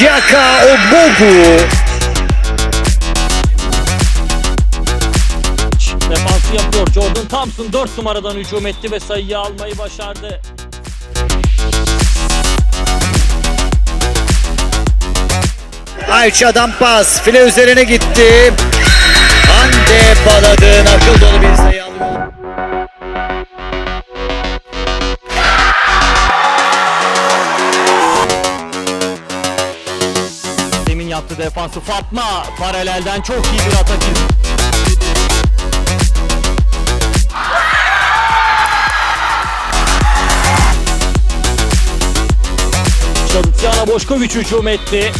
Şaka Obogu. Defansı yapıyor. Jordan Thompson 4 numaradan hücum etti ve sayıyı almayı başardı. Ayça'dan pas. File üzerine gitti. Hande Baladın yaptı defansı Fatma paralelden çok iyi bir atak. Tiana Boşkoviç hücum etti.